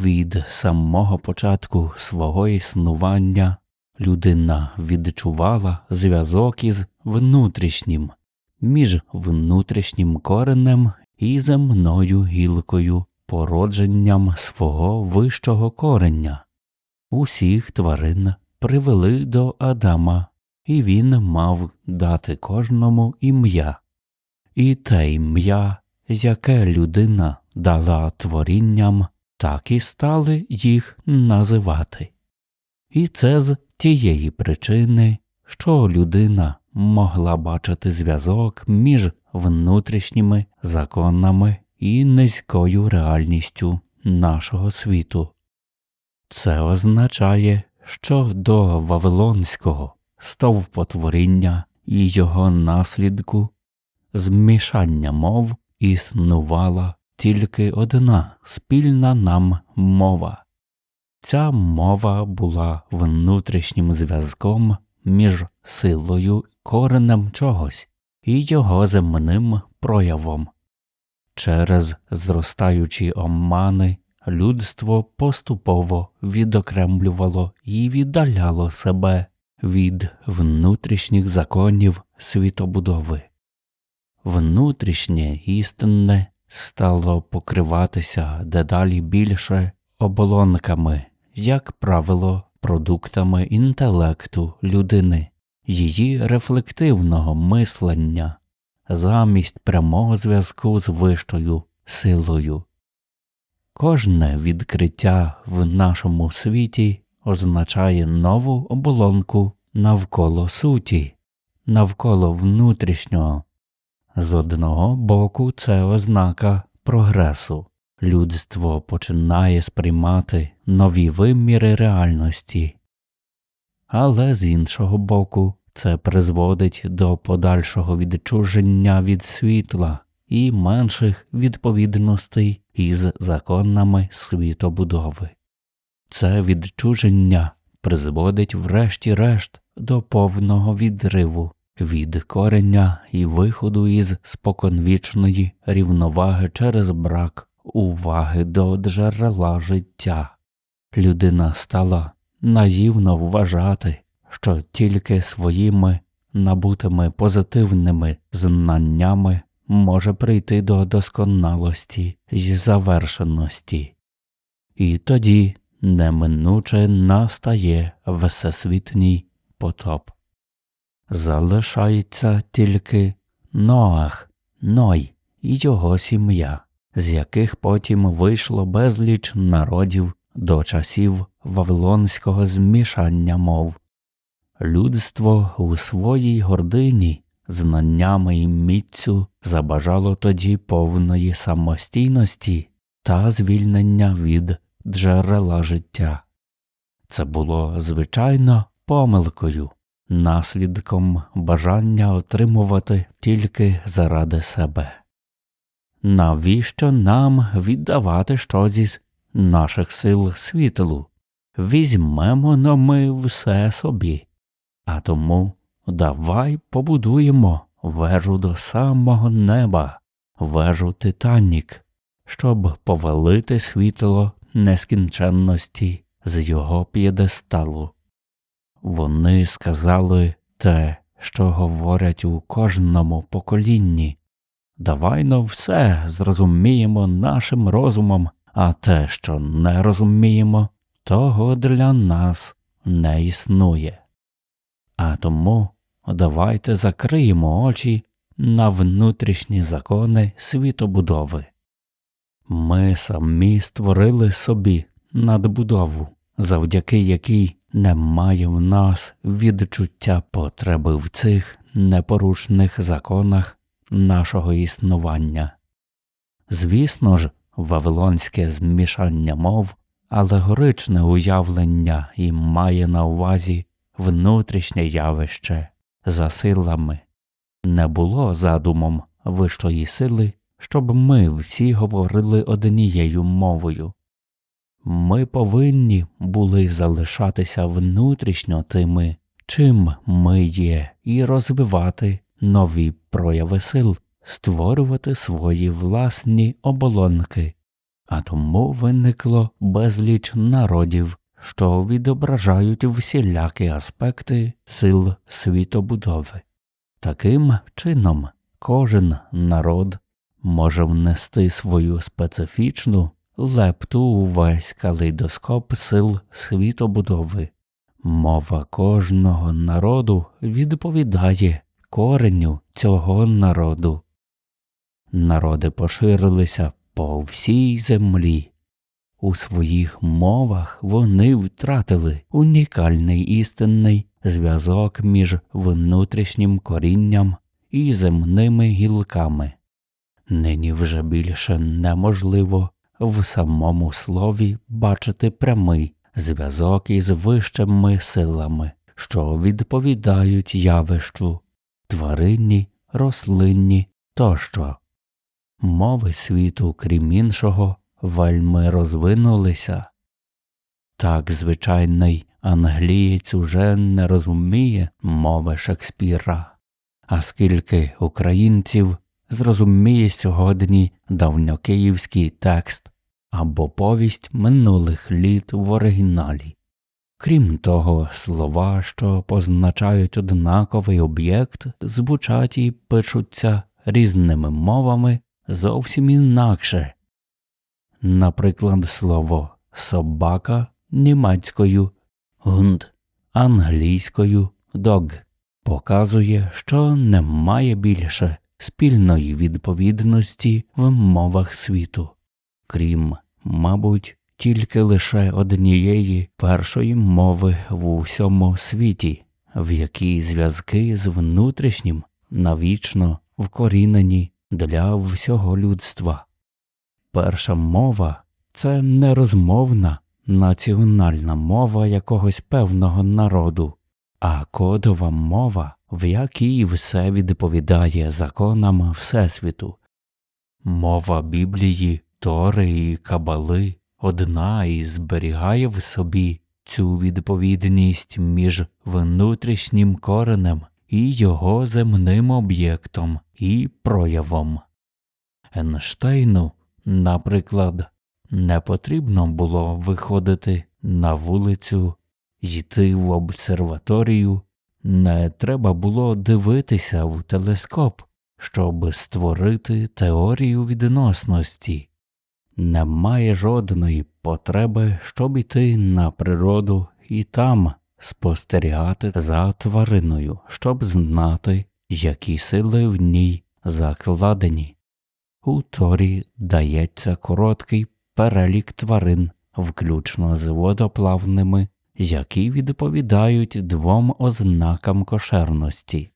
Від самого початку свого існування людина відчувала зв'язок із внутрішнім, між внутрішнім коренем і земною гілкою, породженням свого вищого корення. Усіх тварин привели до Адама, і він мав дати кожному ім'я. І те ім'я, яке людина дала творінням, так і стали їх називати. І це з тієї причини, що людина могла бачити зв'язок між внутрішніми законами і низькою реальністю нашого світу. Це означає, що до Вавилонського стовпотворіння і його наслідку змішання мов існувала тільки одна спільна нам мова. Ця мова була внутрішнім зв'язком між силою коренем чогось і його земним проявом. Через зростаючі омани людство поступово відокремлювало і віддаляло себе від внутрішніх законів світобудови. Внутрішнє істинне стало покриватися дедалі більше оболонками, як правило, продуктами інтелекту людини, її рефлективного мислення замість прямого зв'язку з вищою силою. Кожне відкриття в нашому світі означає нову оболонку навколо суті, навколо внутрішнього. З одного боку, це ознака прогресу. Людство починає сприймати нові виміри реальності, але з іншого боку, це призводить до подальшого відчуження від світла і менших відповідностей із законами світобудови. Це відчуження призводить врешті-решт до повного відриву від корення і виходу із споконвічної рівноваги через брак уваги до джерела життя. Людина стала наївно вважати, що тільки своїми набутими позитивними знаннями може прийти до досконалості й завершеності, і тоді неминуче настає всесвітній потоп. Залишається тільки Ноах, Ной і його сім'я, з яких потім вийшло безліч народів до часів вавилонського змішання мов. Людство у своїй гордині, знаннями і міцю забажало тоді повної самостійності та звільнення від джерела життя. Це було звичайно помилкою, наслідком бажання отримувати тільки заради себе. Навіщо нам віддавати щось із наших сил світлу? Візьмемо но ми все собі, а тому давай побудуємо вежу до самого неба, вежу Титанік, щоб повалити світло нескінченності з його п'єдесталу. Вони сказали те, що говорять у кожному поколінні. Давай но все зрозуміємо нашим розумом, а те, що не розуміємо, того для нас не існує. А тому давайте закриємо очі на внутрішні закони світобудови. Ми самі створили собі надбудову, завдяки якій немає в нас відчуття потреби в цих непорушних законах нашого існування. Звісно ж, вавилонське змішання мов, алегоричне уявлення і має на увазі внутрішнє явище за силами, не було задумом вищої сили, щоб ми всі говорили однією мовою. Ми повинні були залишатися внутрішньо тими, чим ми є, і розвивати нові прояви сил, створювати свої власні оболонки, а тому виникло безліч народів, що відображають всілякі аспекти сил світобудови. Таким чином, кожен народ може внести свою специфічну лепту у весь калейдоскоп сил світобудови. Мова кожного народу відповідає коренню цього народу. Народи поширилися по всій землі. У своїх мовах вони втратили унікальний істинний зв'язок між внутрішнім корінням і земними гілками. Нині вже більше неможливо в самому слові бачити прямий зв'язок із вищими силами, що відповідають явищу тваринні, рослинні тощо. Мови світу, крім іншого, вельми розвинулися. Так звичайний англієць уже не розуміє мови Шекспіра, а скільки українців зрозуміє сьогодні давньокиївський текст або повість минулих літ в оригіналі. Крім того, слова, що позначають однаковий об'єкт, звучать і пишуться різними мовами зовсім інакше. Наприклад, слово собака німецькою гунд, англійською дог показує, що немає більше спільної відповідності в мовах світу, крім, мабуть, тільки лише однієї першої мови в усьому світі, в якій зв'язки з внутрішнім навічно вкорінені для всього людства. Перша мова це не розмовна національна мова якогось певного народу, а кодова мова, в якій все відповідає законам Всесвіту. Мова Біблії, Тори і Кабали одна і зберігає в собі цю відповідність між внутрішнім коренем і його земним об'єктом і проявом. Енштейну, наприклад, не потрібно було виходити на вулицю, йти в обсерваторію, не треба було дивитися в телескоп, щоб створити теорію відносності. Немає жодної потреби, щоб іти на природу і там спостерігати за твариною, щоб знати, які сили в ній закладені. У Торі дається короткий перелік тварин, включно з водоплавними, які відповідають двом ознакам кошерності.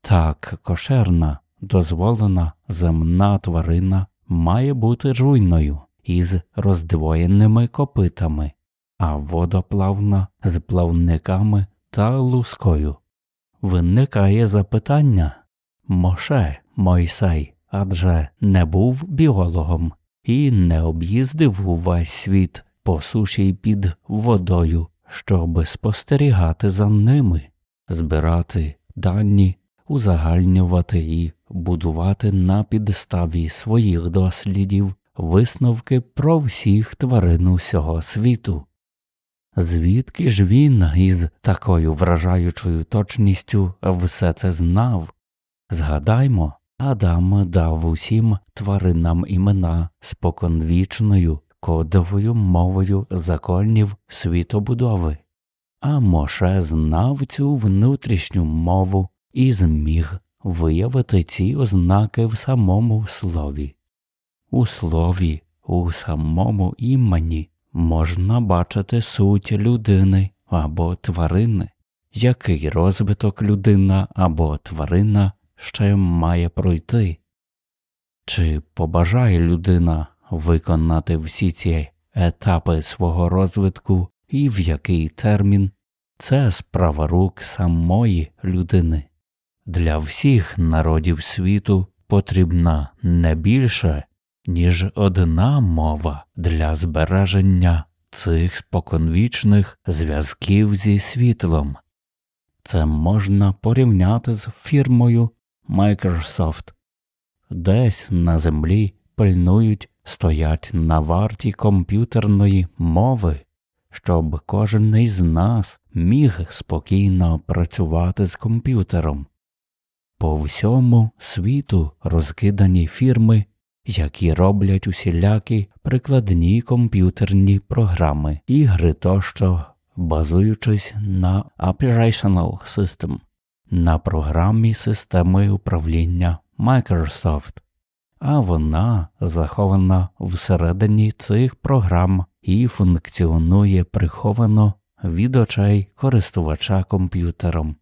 Так, кошерна, дозволена земна тварина має бути жуйною із роздвоєними копитами, а водоплавна з плавниками та лускою. Виникає запитання Моше Мойсей адже не був біологом і не об'їздив увесь світ по суші й під водою, щоб спостерігати за ними, збирати дані, узагальнювати і будувати на підставі своїх дослідів висновки про всіх тварин усього світу. Звідки ж він із такою вражаючою точністю все це знав? Згадаймо, Адам дав усім тваринам імена споконвічною кодовою мовою законів світобудови, а Моше знав цю внутрішню мову і зміг виявити ці ознаки в самому слові. У слові, у самому імені можна бачити суть людини або тварини, який розвиток людина або тварина ще має пройти. Чи побажає людина виконати всі ці етапи свого розвитку і в який термін це справа рук самої людини. Для всіх народів світу потрібна не більше, ніж одна мова для збереження цих споконвічних зв'язків зі світлом. Це можна порівняти з фірмою Microsoft. Десь на землі пильнують стоять на варті комп'ютерної мови, щоб кожен із нас міг спокійно працювати з комп'ютером. По всьому світу розкидані фірми, які роблять усілякі прикладні комп'ютерні програми, ігри тощо, базуючись на Operational System, на програмі системи управління Microsoft, а вона захована всередині цих програм і функціонує приховано від очей користувача комп'ютером.